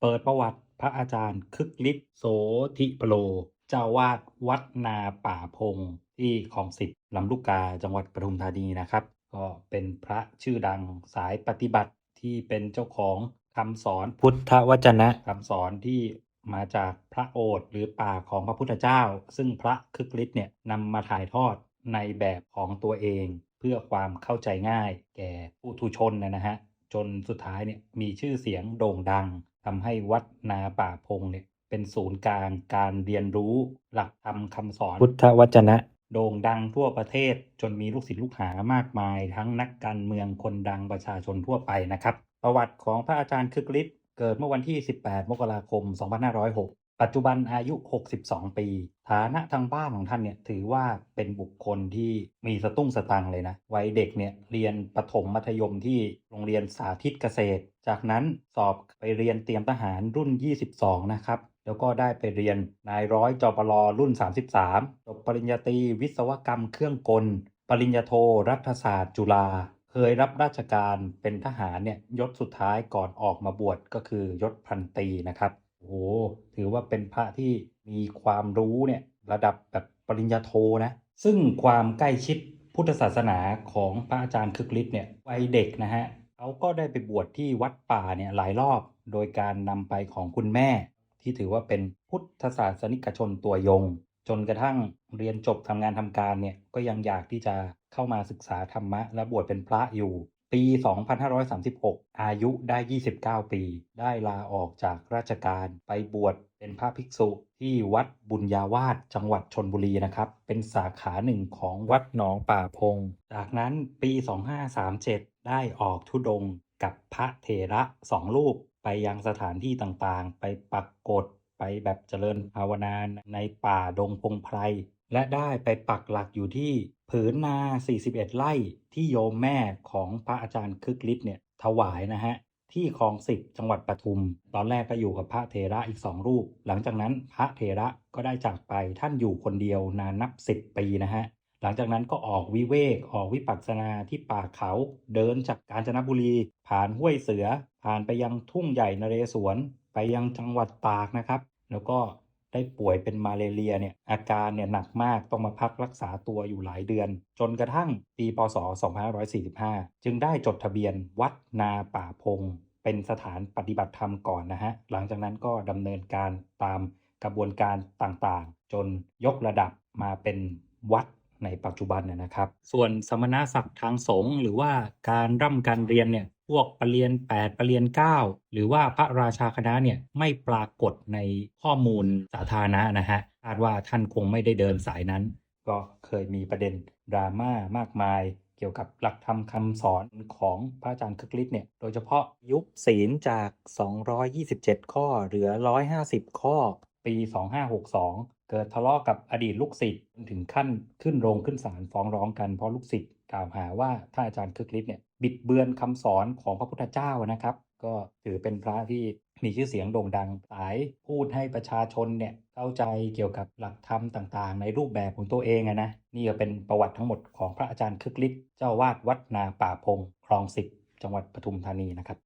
เปิดประวัติพระอาจารย์คึกฤทธิ์โสธิปโล เจ้าวาดวัดนาป่าพงที่คลองสิบลำลูกกาจังหวัดปทุมธานีนะครับ ก็เป็นพระชื่อดังสายปฏิบัติที่เป็นเจ้าของคำสอนพุทธวจนะคำสอนที่มาจากพระโอษฐ์หรือป่าของพระพุทธเจ้า ซึ่งพระคึกฤทธิ์เนี่ยนำมาถ่ายทอดในแบบของตัวเอง เพื่อความเข้าใจง่ายแก่ผู้ทุชนนะฮะ จนสุดท้ายเนี่ยมีชื่อเสียงโด่งดังทำให้วัดนาป่าพงเนี่ยเป็นศูนย์กลางการเรียนรู้หลักธรรมคำสอนพุทธวจนะ โด่งดังทั่วประเทศจนมีลูกศิษย์ลูกหามากมาย ทั้งนักการเมืองคนดังประชาชนทั่วไปนะครับ ประวัติของพระอาจารย์คึกฤทธิ์เกิดเมื่อวันที่ 18 มกราคม 2506 ปัจจุบันอายุ 62 ปี ฐานะทางบ้านของท่านเนี่ยถือว่าเป็นบุคคลที่มีสตุ้งสตังเลยนะ วัยเด็กเนี่ยเรียนประถมมัธยมที่โรงเรียนสาธิตเกษตร จากนั้นสอบไปเรียนเตรียมทหารรุ่น 22 นะครับ แล้วก็ได้ไปเรียนนายร้อยจปรรุ่น 33 จบปริญญาตรีวิศวกรรมเครื่องกล ปริญญาโทรัฐศาสตร์จุฬาเคยรับราชการเป็นทหารเนี่ยยศสุดท้ายก่อนออกมาบวชก็คือยศพันตรีนะครับ โอ้โหถือว่าเป็นพระที่มีความรู้เนี่ยระดับแบบปริญญาโทนะ ซึ่งความใกล้ชิดพุทธศาสนาของพระอาจารย์คึกฤทธิ์เนี่ยวัยเด็กนะฮะเขาก็ได้ไปบวชที่วัดป่าเนี่ยหลายรอบ โดยการนำไปของคุณแม่ ที่ถือว่าเป็นพุทธศาสนิกชนตัวยง จนกระทั่งเรียนจบทำงานทำการเนี่ยก็ยังอยากที่จะเข้ามาศึกษาธรรมะ และบวชเป็นพระอยู่ ปี 2536 อายุได้ 29 ปี ได้ลาออกจากราชการไปบวชเป็นพระภิกษุที่วัดบุญญาวาสจังหวัดชนบุรีนะครับ เป็นสาขาหนึ่งของวัดหนองป่าพง จากนั้นปี 2537 ได้ออกธุดงกับพระเถระสองรูปไปยังสถานที่ต่างๆ ไปปักกฎไปแบบเจริญภาวนาในป่าดงพงไพร และได้ไปปักหลักอยู่ที่ผืนนา 41 ไร่ที่โยมแม่ของพระอาจารย์คึกฤทธิ์เนี่ยถวายนะฮะที่คลองสิบจังหวัดปทุม ตอนแรกก็อยู่กับพระเถระอีกสองรูป หลังจากนั้นพระเถระก็ได้จากไปท่านอยู่คนเดียวนานนับ10ปีนะฮะหลังจากนั้นก็ออกวิเวกออกวิปัสสนาที่ป่าเขาเดินจากกาญจนบุรี ผ่านห้วยเสือ ผ่านไปยังทุ่งใหญ่นเรศวรไปยังจังหวัดตากนะครับ แล้วก็ ได้ป่วยเป็นมาเรียเนี่ยอาการเนี่ยหนักมากต้องมาพักรักษาตัวอยู่หลายเดือน จนกระทั่งปีพศ 2545 จึงได้จดทะเบียนวัดนาป่าพง เป็นสถานปฏิบัติธรรมก่อนนะฮะ หลังจากนั้นก็ดำเนินการตามกระบวนการต่างๆ จนยกระดับมาเป็นวัดในปัจจุบันนะนะครับ ส่วนสมณศักดิ์ทางสงฆ์หรือว่าการร่ำการเรียนเนี่ย พวกปรริญญา8ปรริญญา9หรือว่าพระราชาคณะเนี่ยไม่ปรากฏในข้อมูลสาธารณะนะฮะคาดว่าท่านคงไม่ได้เดินสายนั้น ก็เคยมีประเด็นดราม่ามากมายเกี่ยวกับหลักธรรมคำสอนของพระอาจารย์คึกฤทธิ์เนี่ย โดยเฉพาะยุบศีลจาก 227 ข้อเหลือ 150 ข้อ ปี 2562 เกิดทะเลาะกับอดีตลูกศิษย์ถึงขั้นขึ้นโรงขึ้นศาลฟ้องร้องกันเพราะลูกศิษย์กล่าวหาว่าท่านอาจารย์คึกฤทธิ์เนี่ยบิดเบือนคำสอนของพระพุทธเจ้านะครับ ก็ถือเป็นพระที่มีชื่อเสียงโด่งดังสายพูดให้ประชาชนเนี่ยเข้าใจเกี่ยวกับหลักธรรมต่างๆ ในรูปแบบของตัวเองนะนี่ก็เป็นประวัติทั้งหมดของพระอาจารย์คึกฤทธิ์เจ้าวาดวัดนาป่าพงคลองสิบจังหวัดปทุมธานีนะครับ